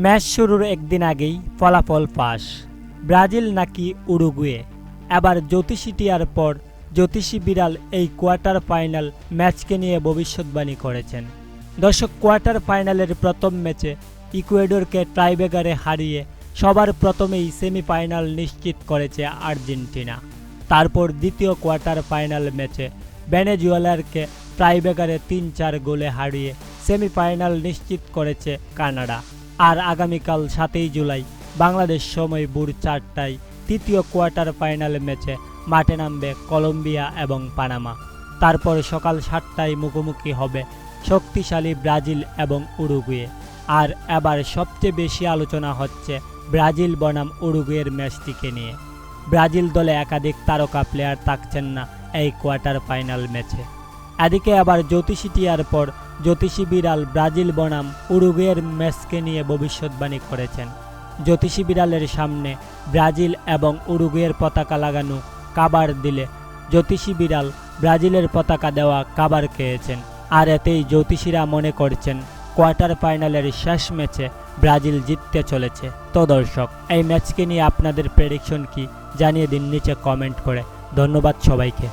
Match শুরুর একদিন আগেই ফলাফল পাস। ব্রাজিল নাকি উরুগুয়ে? এবার জ্যোতিষী টিয়ার পর জ্যোতিষী বিড়াল এই কোয়ার্টার ফাইনাল ম্যাচকে নিয়ে ভবিষ্যৎবাণী করেছেন। দর্শক, কোয়ার্টার ফাইনালের প্রথম ম্যাচে ইকুয়েডরকে ট্রাইবেগারে হারিয়ে সবার প্রথমেই সেমিফাইনাল নিশ্চিত করেছে আর্জেন্টিনা। তারপর দ্বিতীয় কোয়ার্টার ফাইনাল ম্যাচে ভেনেজুয়েলারকে ট্রাইবেগারে তিন চার গোলে হারিয়ে সেমিফাইনাল নিশ্চিত করেছে কানাডা। আর আগামীকাল সাতই জুলাই বাংলাদেশ সময় ভোর চারটায় তৃতীয় কোয়ার্টার ফাইনাল ম্যাচে মাঠে নামবে কলম্বিয়া এবং পানামা। তারপর সকাল সাতটায় মুখোমুখি হবে শক্তিশালী ব্রাজিল এবং উরুগুয়ে। আর এবার সবচেয়ে বেশি আলোচনা হচ্ছে ব্রাজিল বনাম উরুগুয়ের ম্যাচটিকে নিয়ে। ব্রাজিল দলে একাধিক তারকা প্লেয়ার থাকছেন না এই কোয়ার্টার ফাইনাল ম্যাচে। এদিকে আবার জ্যোতিষী টিয়ার পর জ্যোতিষী বিড়াল ব্রাজিল বনাম উরুগুয়ের ম্যাচকে নিয়ে ভবিষ্যৎবাণী করেছেন। জ্যোতিষী বিড়ালের সামনে ব্রাজিল এবং উরুগুয়ের পতাকা লাগানো কাবার দিলে জ্যোতিষী বিড়াল ব্রাজিলের পতাকা দেওয়া কাবার খেয়েছেন। আর এতেই জ্যোতিষীরা মনে করছেন, কোয়ার্টার ফাইনালের শেষ ম্যাচে ব্রাজিল জিততে চলেছে। তো দর্শক, এই ম্যাচকে নিয়ে আপনাদের প্রেডিকশন কি জানিয়ে দিন নিচে কমেন্ট করে। ধন্যবাদ সবাইকে।